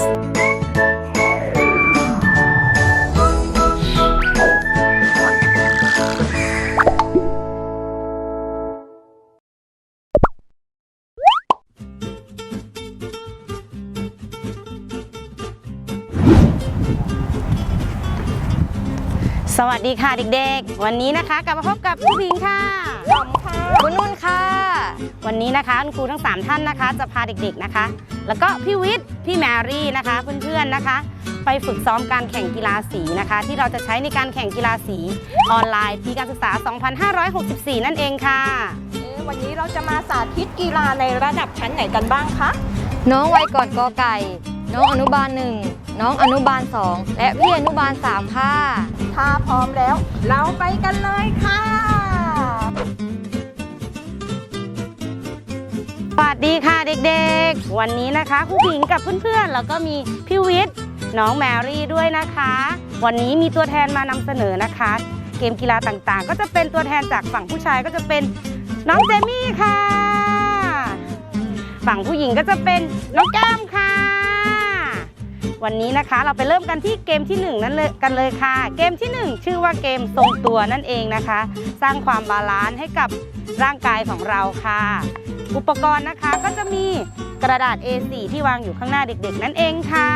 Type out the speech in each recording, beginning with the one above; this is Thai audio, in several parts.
สวัสดีค่ะเด็กๆ วันนี้นะคะกลับมาพบกับพี่พิงค่ะ หอมค่ะคุณนุ่นค่ะ วันนี้นะคะคุณครูทั้ง 3 ท่านนะคะ จะพาเด็กๆนะคะ แล้วก็พี่วิทย์พี่แมรี่นะคะเพื่อนๆนะคะ ไปฝึกซ้อมการแข่งกีฬาสีนะคะ ที่เราจะใช้ในการแข่งกีฬาสีออนไลน์ปีการศึกษา 2564 นั่นเองค่ะเอ๊ะวันนี้เราจะมาสาธิตกีฬาในระดับชั้นไหนกันบ้างคะน้องวัยก่อนกอไก่ น้องอนุบาลหนึ่งน้องอนุบาลสองและพี่อนุบาลสามค่ะ ถ้าพร้อมแล้ว เราไปกันเลยค่ะ สวัสดีค่ะเด็กๆ วันนี้นะคะครูผิงกับเพื่อนๆ แล้วก็มีพี่วิทย์น้องแมรี่ด้วยนะคะ วันนี้มีตัวแทนมานำเสนอนะคะ เกมกีฬาต่างๆ ก็จะเป็นตัวแทนจากฝั่งผู้ชายก็จะเป็นน้องเจมี่ค่ะ ฝั่งผู้หญิงก็จะเป็นน้องแก้มค่ะ วันนี้นะคะ เราไปเริ่มกันที่เกมที่หนึ่งนั่นเลยกันเลยค่ะ เกมที่หนึ่งชื่อว่าเกมทรงตัวนั่นเองนะคะ สร้างความบาลานซ์ให้กับร่างกายของเราค่ะ อุปกรณ์นะคะก็จะมีกระดาษ A4 ที่วางอยู่ข้างหน้าเด็กๆ นั่นเองค่ะ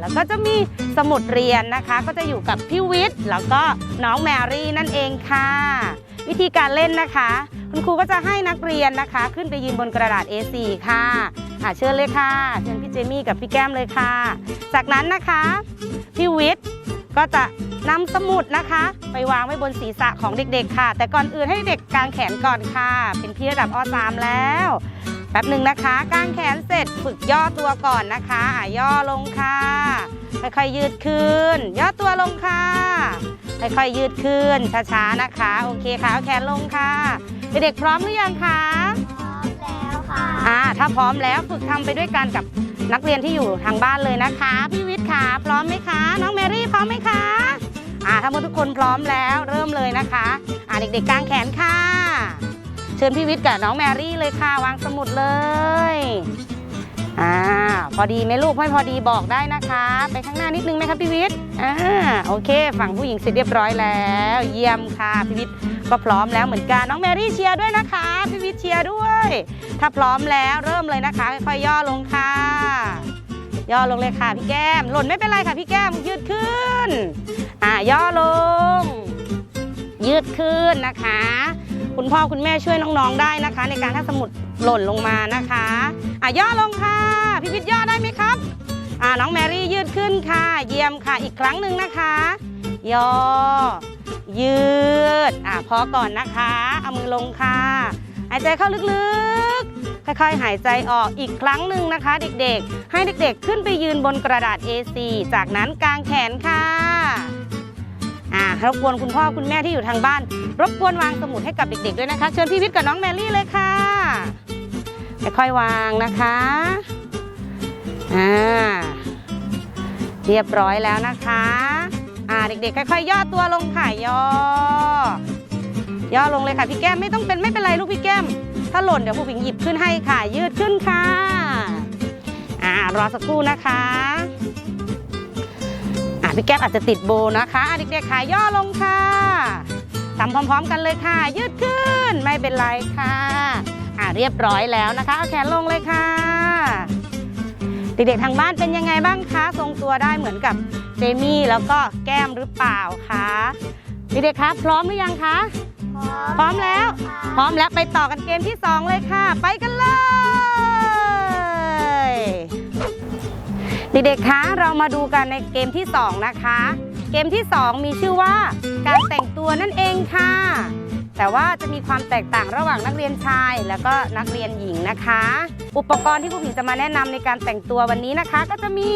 แล้วก็จะมีสมุดเรียนนะคะ ก็จะอยู่กับพี่วิทย์แล้วก็น้องแมรี่นั่นเองค่ะ วิธีการเล่นนะคะ คุณครูก็จะให้นักเรียนนะคะ ขึ้นไปยืนบนกระดาษ A4 ค่ะ อะเชิญเลยค่ะ เชิญพี่เจมี่กับพี่แก้มเลยค่ะ จากนั้นนะคะพี่วิทย์ก็จะนำสมุดนะคะ ไปวางไว้บนศีรษะของเด็กๆ ค่ะ แต่ก่อนอื่นให้เด็กกางแขนก่อนค่ะ เป็นพี่ระดับอ 3 แล้วแป๊บหนึ่งนะคะกางแขนเสร็จฝึกย่อตัวก่อนนะคะอะย่อลงค่ะ ค่อยๆยืดขึ้น ย่อตัวลงค่ะ ค่อยๆยืดขึ้นช้าๆนะคะ โอเคค่ะเอาแขนลงค่ะ เด็กๆพร้อมหรือยังคะ ค่ะอ่าถ้าพร้อมแล้วฝึกทำไปด้วยกันกับนักเรียนที่อยู่ทางบ้านเลยนะคะพี่วิทย์ค่ะพร้อมไหมคะ น้องแมรี่พร้อมไหมคะอ่าถ้าทุกคนพร้อมแล้วเริ่มเลยนะคะอ่าเด็กๆกางแขนค่ะ เชิญพี่วิทย์กับน้องแมรี่เลยค่ะ วางสมุดเลย อ่าพอดีไหมลูกไม่พอดีบอกได้นะคะ ไปข้างหน้านิดนึงไหมคะพี่วิทย์อ่าโอเค ฝั่งผู้หญิงเสร็จเรียบร้อยแล้ว เยี่ยมค่ะพี่วิทย์ก็พร้อมแล้วเหมือนกันน้องแมรี่เชียร์ด้วยนะคะพี่วิทย์เชียร์ด้วย ถ้าพร้อมแล้วเริ่มเลยนะคะค่อยๆย่อลงค่ะ ย่อลงเลยค่ะพี่แก้ม หล่นไม่เป็นไรค่ะพี่แก้มยืดขึ้นอ่าย่อลง ยืดขึ้นนะคะ คุณพ่อคุณแม่ช่วยน้องๆได้นะคะ ในการถ้าสมุดหล่นลงมานะคะอะย่อลงค่ะ พี่วิทย์ย่อได้ไหมครับอ่าน้องแมรี่ยืดขึ้นค่ะ เยี่ยมค่ะอีกครั้งหนึ่งนะคะ ย่อ ยืดอะพอก่อนนะคะเอามือลงค่ะ หายใจเข้าลึกๆ ค่อยๆ หายใจออกอีกครั้งหนึ่งนะคะ เด็กๆ ให้เด็กๆ ขึ้นไปยืนบนกระดาษ A4 จากนั้นกางแขนค่ะอ่ารบกวนคุณพ่อคุณแม่ที่อยู่ทางบ้าน รบกวนวางสมุดให้กับเด็ก ๆ ด้วยนะคะ เชิญพี่วิทย์กับน้องแมรี่เลยค่ะค่อยๆวางนะคะ อ่าเรียบร้อยแล้วนะคะ อ่าเด็กๆค่อยๆย่อตัวลงค่ะย่อย่อลงเลยค่ะพี่แก้มไม่ต้องเป็นไม่เป็นไรลูกพี่แก้ม ถ้าหล่นเดี๋ยวผู้ผิงหยิบขึ้นให้ค่ะ ยืดขึ้นค่ะ อ่ารอสักครู่นะคะอ่าพี่แก้มอาจจะติดโบนะคะอะเด็กๆขาย่อลงค่ะทำพร้อม ๆ กันเลยค่ะ ยืดขึ้นไม่เป็นไรค่ะ อ่าเรียบร้อยแล้วนะคะเอาแขนลงเลยค่ะ เด็กๆทางบ้านเป็นยังไงบ้างคะ ทรงตัวได้เหมือนกับเจมี่แล้วก็แก้มหรือเปล่าคะเด็กๆคะพร้อมหรือยังคะ พร้อมแล้ว พร้อมแล้วไปต่อกันเกมที่ 2 เลยค่ะ ไปกันเลยเด็กๆคะเรามาดูกันในเกมที่ 2 นะคะ เกมที่ 2 มีชื่อว่าการแต่งตัวนั่นเองค่ะ แต่ว่าจะมีความแตกต่างระหว่างนักเรียนชาย แล้วก็นักเรียนหญิงนะคะ อุปกรณ์ที่ผู้ผิงจะมาแนะนำในการแต่งตัววันนี้นะคะ ก็จะมี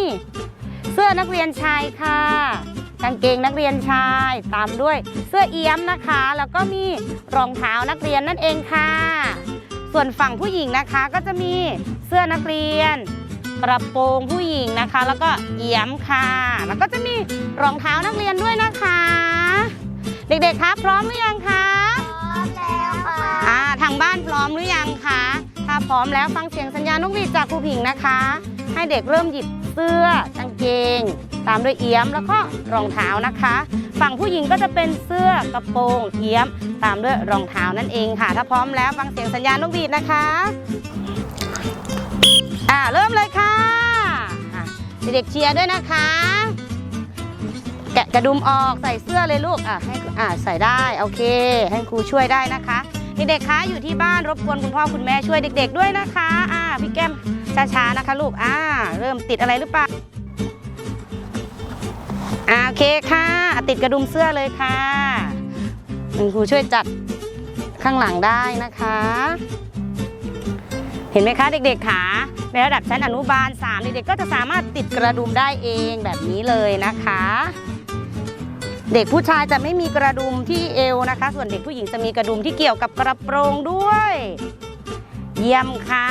เสื้อนักเรียนชายค่ะกางเกงนักเรียนชาย ตามด้วยเสื้อเอี้ยมนะคะ แล้วก็มีรองเท้านักเรียนนั่นเองค่ะ ส่วนฝั่งผู้หญิงนะคะก็จะมีเสื้อนักเรียน กระโปรงผู้หญิงนะคะ แล้วก็เอี้ยมค่ะ แล้วก็จะมีรองเท้านักเรียนด้วยนะคะ เด็กๆคะพร้อมหรือยังคะาทางบ้านพร้อมหรือยังคะ ถ้าพร้อมแล้วฟังเสียงสัญญาณนกหวีดจากครูผิงนะคะ ให้เด็กเริ่มหยิบเสื้อกางเกง ตามด้วยเอี้ยมแล้วก็รองเท้านะคะ ฝั่งผู้หญิงก็จะเป็นเสื้อกระโปรงเอี้ยม ตามด้วยรองเท้านั่นเองค่ะ ถ้าพร้อมแล้วฟังเสียงสัญญาณนกบีดนะคะ อ่าเริ่มเลยค่ะเด็กๆเชียร์ด้วยนะคะ แกะกระดุมออกใส่เสื้อเลยลูกอะให้อ่าใส่ได้โอเค ให้ครูช่วยได้นะคะ เด็กๆคะอยู่ที่บ้านรบกวนคุณพ่อคุณแม่ช่วยเด็ก ๆ ด้วยนะคะอ่าพี่แก้มช้าๆนะคะลูกอ่าเริ่มติดอะไรหรือเปล่าอ่าโอเคค่ะ ติดกระดุมเสื้อเลยค่ะคุณครูช่วยจัดข้างหลังได้นะคะ เห็นไหมคะเด็กๆขาในระดับชั้นอนุบาล 3 เด็กๆก็จะสามารถติดกระดุมได้เองแบบนี้เลยนะคะ เด็กผู้ชายจะไม่มีกระดุมที่เอวนะคะ ส่วนเด็กผู้หญิงจะมีกระดุมที่เกี่ยวกับกระโปรงด้วย เยี่ยมค่ะ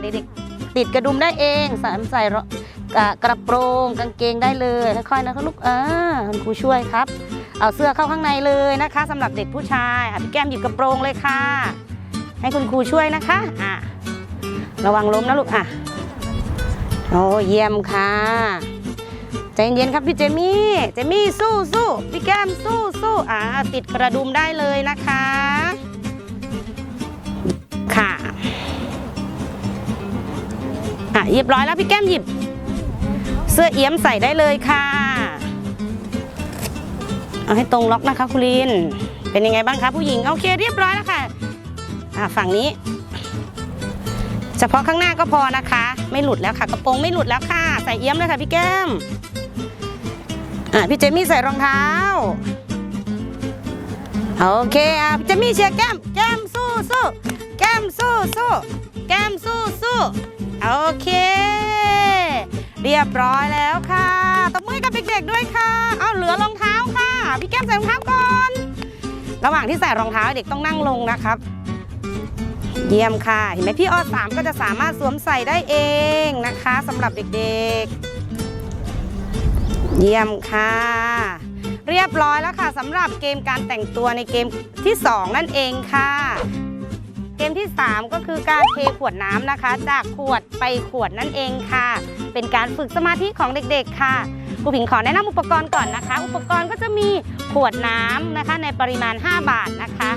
เด็กๆติดกระดุมได้เองใส่ใส่กระกระโปรงกางเกงได้เลยค่อยๆนะคะลูกอ่าคุณครูช่วยครับ เอาเสื้อเข้าข้างในเลยนะคะสำหรับเด็กผู้ชายพี่แก้มหยิบกระโปรงเลยค่ะ ให้คุณครูช่วยนะคะอะระวังล้มนะลูกอะโอ้เยี่ยมค่ะ ใจเย็นๆครับพี่เจมี่เจมี่สู้สู้พี่แก้มสู้สู้อ่าติดกระดุมได้เลยนะคะ ค่ะอะเรียบร้อยแล้วพี่แก้มหยิบ เสื้อเอี้ยมใส่ได้เลยค่ะเอาให้ตรงล็อกนะคะคุณลินเป็นยังไงบ้างคะผู้หญิงโอเคเรียบร้อยแล้วค่ะอ่าฝั่งนี้ เฉพาะข้างหน้าก็พอนะคะ ไม่หลุดแล้วค่ะ กระโปรงไม่หลุดแล้วค่ะ ใส่เอี้ยมเลยค่ะพี่แก้ม อะพี่เจมี่ใส่รองเท้า โอเคอะพี่เจมี่เชียร์แก้ม แก้มสู้สู้แก้มสู้สู้แก้มสู้สู้โอเค เรียบร้อยแล้วค่ะตบมือกับเด็กๆด้วยค่ะ เอาเหลือรองเท้าค่ะ พี่แก้มใส่รองเท้าก่อน ระหว่างที่ใส่รองเท้าเด็กต้องนั่งลงนะครับ เยี่ยมค่ะ เห็นไหมพี่ออสามก็จะสามารถสวมใส่ได้เองนะคะสำหรับเด็กๆ เยี่ยมค่ะ เรียบร้อยแล้วค่ะสำหรับเกมการแต่งตัวในเกมที่ 2 นั่นเองค่ะ เกมที่ 3 ก็คือการเทขวดน้ำนะคะ จากขวดไปขวดนั่นเองค่ะ เป็นการฝึกสมาธิของเด็กๆค่ะครูผิงขอแนะนำอุปกรณ์ก่อนนะคะ อุปกรณ์ก็จะมีขวดน้ำนะคะ ในปริมาณ 5 บาทนะคะ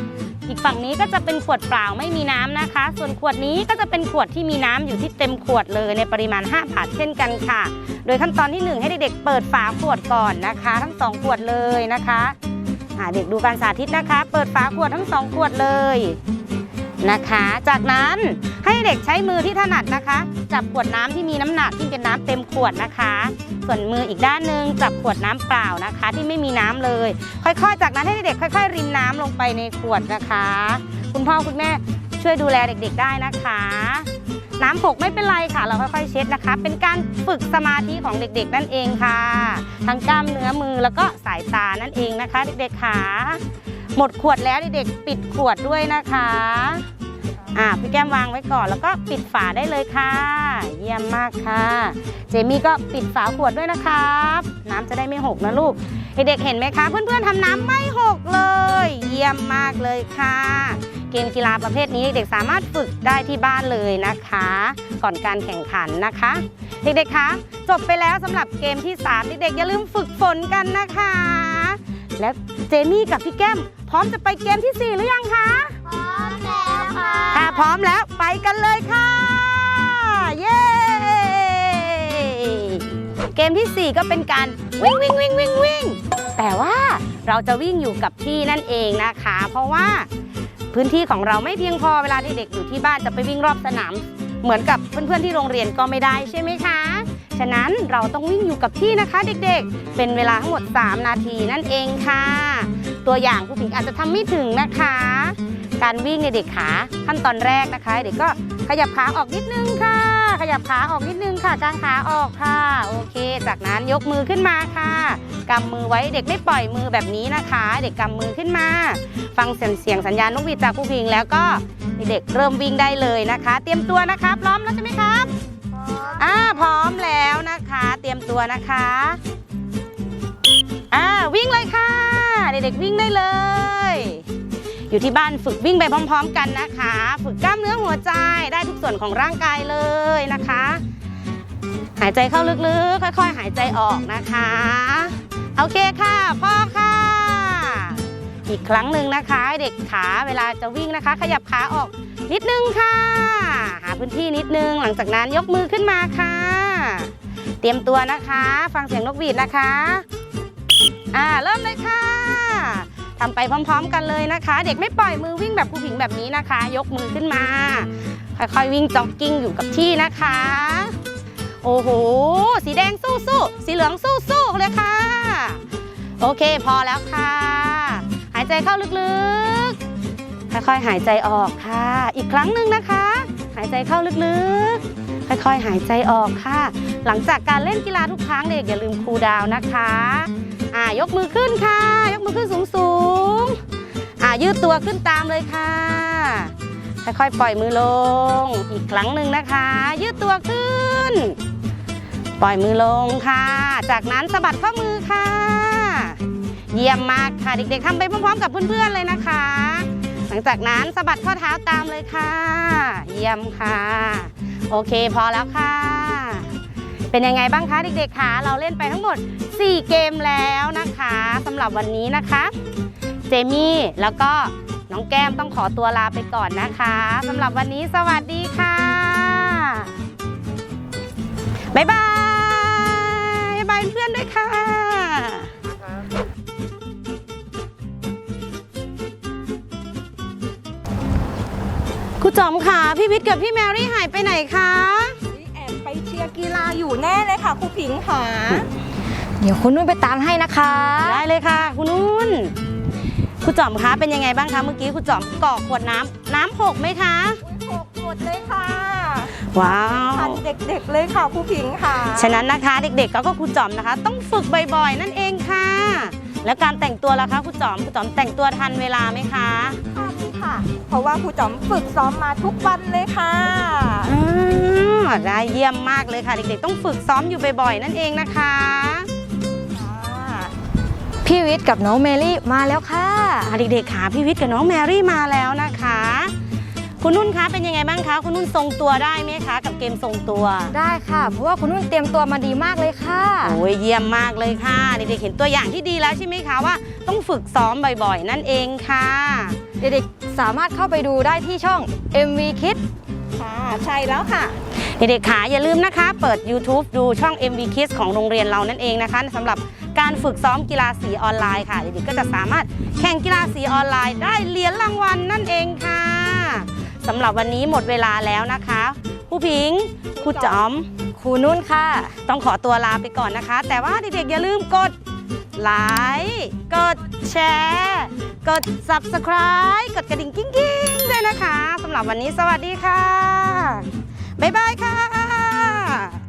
อีกฝั่งนี้ก็จะเป็นขวดเปล่าไม่มีน้ำนะคะ ส่วนขวดนี้ก็จะเป็นขวดที่มีน้ำอยู่ที่เต็มขวดเลยในปริมาณ 5 บาทเช่นกันค่ะ โดยขั้นตอนที่ 1 ให้เด็กๆเปิดฝาขวดก่อนนะคะ ทั้ง 2 ขวดเลยนะคะเด็กดูการสาธิตนะคะ เปิดฝาขวดทั้ง 2 ขวดเลยนะคะ จากนั้นให้เด็กใช้มือที่ถนัดนะคะ จับขวดน้ำที่มีน้ำหนักที่เป็นน้ำเต็มขวดนะคะ ส่วนมืออีกด้านหนึ่งจับขวดน้ำเปล่านะคะ ที่ไม่มีน้ำเลย ค่อยๆ จากนั้นให้เด็กค่อย ๆ รินน้ำลงไปในขวดนะคะ คุณพ่อคุณแม่ช่วยดูแลเด็ก ๆ ได้นะคะ น้ำหกไม่เป็นไรค่ะ เราค่อยๆเช็ดนะคะ เป็นการฝึกสมาธิของเด็กๆ นั่นเองค่ะ ทั้งกล้ามเนื้อมือแล้วก็สายตานั่นเองนะคะ เด็กๆค่ะหมดขวดแล้วเด็กๆปิดขวดด้วยนะคะ อ่าพี่แก้มวางไว้ก่อนแล้วก็ปิดฝาได้เลยค่ะ เยี่ยมมากค่ะ เจมี่ก็ปิดฝาขวดด้วยนะครับ น้ำจะได้ไม่หกนะลูกเด็กๆเห็นไหมคะ เพื่อนๆทำน้ำไม่หกเลย เยี่ยมมากเลยค่ะ เกมกีฬาประเภทนี้เด็กๆสามารถฝึกได้ที่บ้านเลยนะคะ ก่อนการแข่งขันนะคะ เด็กๆคะจบไปแล้วสำหรับเกมที่3เด็กๆอย่าลืมฝึกฝนกันนะคะ และเจมี่กับพี่แก้มพร้อมจะไปเกมที่ 4 หรือยังคะ พร้อมแล้วไปกันเลยค่ะ เย้เกมทีสี่ 4 ก็เป็นการวิ่งวิ่งวิ่งวิ่งวิ่งแต่ว่าเราจะวิ่งอยู่กับที่นั่นเองนะคะ เพราะว่าพื้นที่ของเราไม่เพียงพอเวลาที่เด็กอยู่ที่บ้านจะไปวิ่งรอบสนาม เหมือนกับเพื่อนๆที่โรงเรียนก็ไม่ได้ใช่ไหมคะ ฉะนั้นเราต้องวิ่งอยู่กับที่นะคะ เด็กๆ เป็นเวลาทั้งหมด 3 นาทีนั่นเองค่ะ ตัวอย่างผู้ผิงอาจจะทำไม่ถึงนะคะ การวิ่งในยเด็กขาขั้นตอนแรกนะคะ เด็กก็ขยับขาออกนิดนึงค่ะ ขยับขาออกนิดนึงค่ะกางขาออกค่ะ โอเค จากนั้นยกมือขึ้นมาค่ะกำมือไว้เด็กไม่ปล่อยมือแบบนี้นะคะ เด็กกำมือขึ้นมา ฟังเสียงเสียงสัญญาณนกหวีดจากผู้พิงแล้วก็เด็กๆเริ่มวิ่งได้เลยนะคะ เตรียมตัวนะคะพร้อมแล้วใช่ไหมครับอ่าพร้อมแล้วนะคะ เตรียมตัวนะคะอ่าวิ่งเลยค่ะ เด็กๆวิ่งได้เลย อยู่ที่บ้านฝึกวิ่งไปพร้อม ๆ กันนะคะ ฝึกกล้ามเนื้อหัวใจได้ทุกส่วนของร่างกายเลยนะคะ หายใจเข้าลึกๆ ค่อย ๆ หายใจออกนะคะ โอเคค่ะพ่อค่ะ อีกครั้งหนึ่งนะคะเด็กขาเวลาจะวิ่งนะคะ ขยับขาออกนิดนึงค่ะ หาพื้นที่นิดนึง หลังจากนั้นยกมือขึ้นมาค่ะ เตรียมตัวนะคะ ฟังเสียงนกหวีดนะคะ อ่าเริ่มเลยค่ะ ทำไปพร้อม ๆ กันเลยนะคะ เด็กไม่ปล่อยมือวิ่งแบบผู้ผิงแบบนี้นะคะ ยกมือขึ้นมา ค่อยๆวิ่งจ็อกกิ้งอยู่กับที่นะคะ โอ้โห สีแดงสู้ๆสีเหลืองสู้ๆเลยค่ะ โอเคพอแล้วค่ะ หายใจเข้าลึกๆ ค่อยๆหายใจออกค่ะ อีกครั้งหนึ่งนะคะ หายใจเข้าลึกๆค่อยๆ หายใจออกค่ะ หลังจากการเล่นกีฬาทุกครั้งเด็กอย่าลืมคูลดาวน์นะคะายกมือขึ้นค่ะ ยกมือขึ้นสูงๆอ่ายืดตัวขึ้นตามเลยค่ะ ค่อยๆปล่อยมือลง อีกครั้งหนึ่งนะคะ ยืดตัวขึ้น ปล่อยมือลงค่ะ จากนั้นสะบัดข้อมือค่ะ เยี่ยมมากค่ะเด็กๆทำไปพร้อมๆ กับเพื่อนๆเลยนะคะ หลังจากนั้นสะบัดข้อเท้าตามเลยค่ะ เยี่ยมค่ะ โอเคพอแล้วค่ะ เป็นยังไงบ้างคะเด็กๆคะเราเล่นไปทั้งหมด 4 เกมแล้วนะคะสำหรับวันนี้นะคะ เจมี่แล้วก็น้องแก้มต้องขอตัวลาไปก่อนนะคะสำหรับวันนี้สวัสดีค่ะบ๊ายบายบ๊ายบายเพื่อนด้วยค่ะครูจอมค่ะ พี่วิทย์กับพี่แมรี่หายไปไหนคะ กีฬาอยู่แน่เลยค่ะครูผิงค่ะเดี๋ยวคุณนุ่นไปตามให้นะคะ ได้เลยค่ะ คุณนุ่นครูจอมคะเป็นยังไงบ้างคะเมื่อกี้ครูจอมกรอกขวดน้ำน้ำหกไหมคะ หกหมดเลยค่ะว้าทัวนเด็กๆเลยค่ะครูผิงค่ะฉะนั้นนะคะเด็กๆก็ครูจอมนะคะ ต้องฝึกบ่อยๆ นั่นเองค่ะ แล้วการแต่งตัวล่ะคะครูจอมครูจอมแต่งตัวทันเวลาไหมคะทัน ค่ะ เพราะว่าครูจอมฝึกซ้อมมาทุกวันเลยค่ะอ่าได้เยี่ยมมากเลยค่ะ เด็กๆ ต้องฝึกซ้อมอยู่บ่อยๆ นั่นเองนะคะ พี่วิทย์กับน้องเมลี่มาแล้วค่ะ อ่าเด็กๆค่ะพี่วิทย์กับน้องแมรี่มาแล้วนะคะ คุณนุ่นคะเป็นยังไงบ้างคะ คุณนุ่นทรงตัวได้ไหมคะ กับเกมทรงตัว ได้ค่ะ เพราะว่าคุณนุ่นเตรียมตัวมาดีมากเลยค่ะ โอ้ยเยี่ยมมากเลยค่ะเด็กๆเห็นตัวอย่างที่ดีแล้วใช่ไหมคะว่าต้องฝึกซ้อมบ่อยๆ นั่นเองค่ะ เด็กๆสามารถเข้าไปดูได้ที่ช่อง MV Kids ค่ะใช่แล้วค่ะ เด็กๆขาอย่าลืมนะคะ เปิด YouTube ดูช่อง MV Kids ของโรงเรียนเรานั่นเองนะคะสำหรับการฝึกซ้อมกีฬาสีออนไลน์ค่ะ เด็กๆก็จะสามารถแข่งกีฬาสีออนไลน์ได้เหรียญรางวัลนั่นเองค่ะ สำหรับวันนี้หมดเวลาแล้วนะคะผู้พิงครูจอมครูนุ่นค่ะ ต้องขอตัวลาไปก่อนนะคะ แต่ว่าเด็กๆอย่าลืมกดไลค์กดแชร์กด subscribe กดกระดิ่งกิ้งๆด้วยนะคะสำหรับวันนี้สวัสดีค่ะ บ๊ายบายค่ะ